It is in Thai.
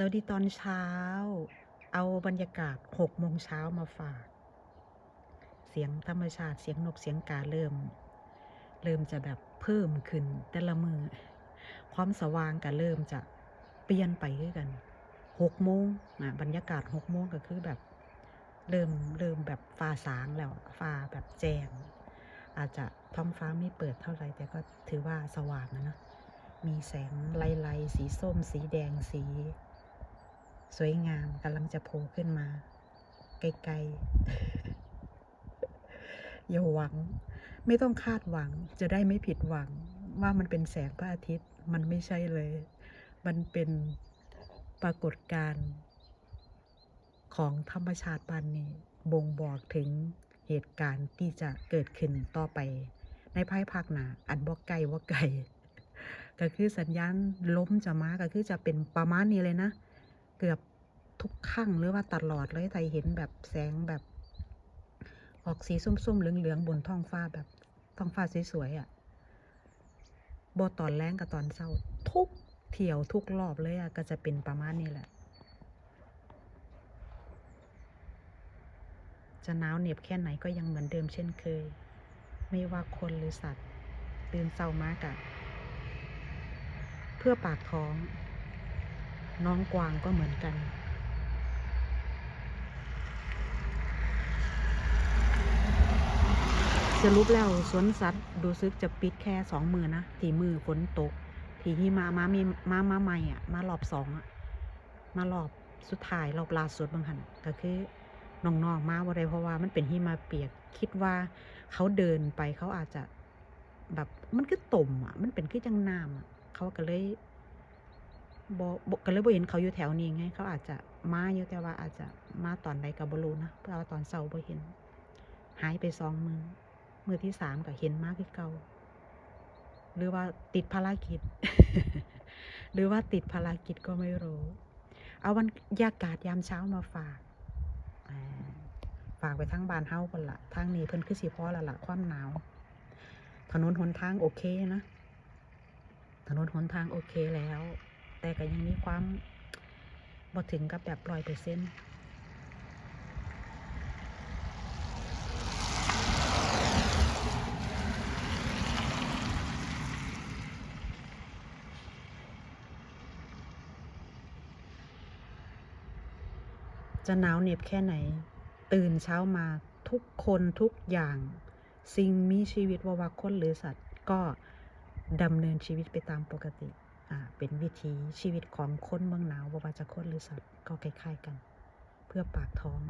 สวัสดีตอนเช้า เอาบรรยากาศ6โมงเช้ามาฝาก เสียงธรรมชาติเสียงนกเสียงกาเริ่ม เริ่มจะแบบเพิ่มขึ้น แต่ละมือความสว่างก็เริ่มจะเปลี่ยนไปคือกัน6โมงนะบรรยากาศ6โมงก็คือแบบ เริ่มเริ่มแบบฟ้าสางแล้วฟ้าแบบแจ้งอาจจะท้องฟ้าไม่เปิดเท่าไหร่แต่ก็ถือว่าสว่างนะนะมีแสงไล่ๆสีส้ม สีแดงสี สวยงามกำลังจะโผล่ขึ้นมา ไกลๆ อย่าหวัง ไม่ต้องคาดหวังจะได้ไม่ผิดหวัง ว่ามันเป็นแสงพระอาทิตย์มันไม่ใช่เลย มันเป็นปรากฏการณ์ของธรรมชาติบานนี้ บ่งบอกถึงเหตุการณ์ที่จะเกิดขึ้นต่อไป ในภายภาคหน้าอันบ่ไกลบ่าไกลก็คือสัญญาณล้มจะมาก็คือจะเป็นประมาณนี้เลยนะ เกือบ ทุกครั้งหรือว่าตลอดเลยไทยเห็นแบบแสงแบบออกสีส้มๆเหลืองๆบนท้องฟ้าแบบท้องฟ้าสวยๆอะ่ะบตอนแรงกับตอนเช้า ทุกเที่ยวทุกรอบเลยอะ่ะก็จะเป็นประมาณนี้แหละ จะหนาวเหน็บแค่ไหนก็ยังเหมือนเดิมเช่นเคย ไม่ว่าคนหรือสัตว์ ตื่นเช้ามากอะเพื่อปากท้อง น้องกวางก็เหมือนกัน สรุปแล้วสวนสัตว์ดูซึกจะปิดแค่สองมือนะที่มือฝนตก ที่หิมะมามีมามาใหม่อะมารอบสองอะมารอบสุดท้ายรอบลาสุดบางหันก็คือน้องๆมาว่าไรเพราะว่ามันเป็นหิมะเปียกคิดว่าเขาเดินไปเขาอาจจะแบบมันคือต่มอะ มันเป็นคือจังน้ำอะเขาก็เลยบอบก็เลยบ่เห็นเขาอยู่แถวนี้ไง เขาอาจจะมาอยู่แต่ว่าอาจจะมาตอนใดกับบรูนะเพราะว่าตอนเช้าบ่เห็น หายไปสองมือ มือที่สามก็เห็นมากที่เก่าหรือว่าติดภารกิจ หรือว่าติดภารกิจก็ไม่รู้ เอาบรรยากาศยามเช้ามาฝากอ่าฝากไปทั้งบ้านเฮาคนละทางนี้เพิ่นคือสิพอและละความหนาว ถนนหนทางโอเคนะ ถนนหนทางโอเคแล้ว แต่ก็ยังมีความบ่ถึงกับแบบร้อยเปอร์เซ็นต์ จะหนาวเหน็บแค่ไหน ตื่นเช้ามาทุกคนทุกอย่าง สิ่งมีชีวิตวาว่าคนหรือสัตว์ก็ดำเนินชีวิตไปตามปกติอ่าเป็นวิถีชีวิตของคนเมืองหนาวบ่ว่าจะคนหรือสัตว์ก็คล้ายๆกัน เพื่อปากท้อง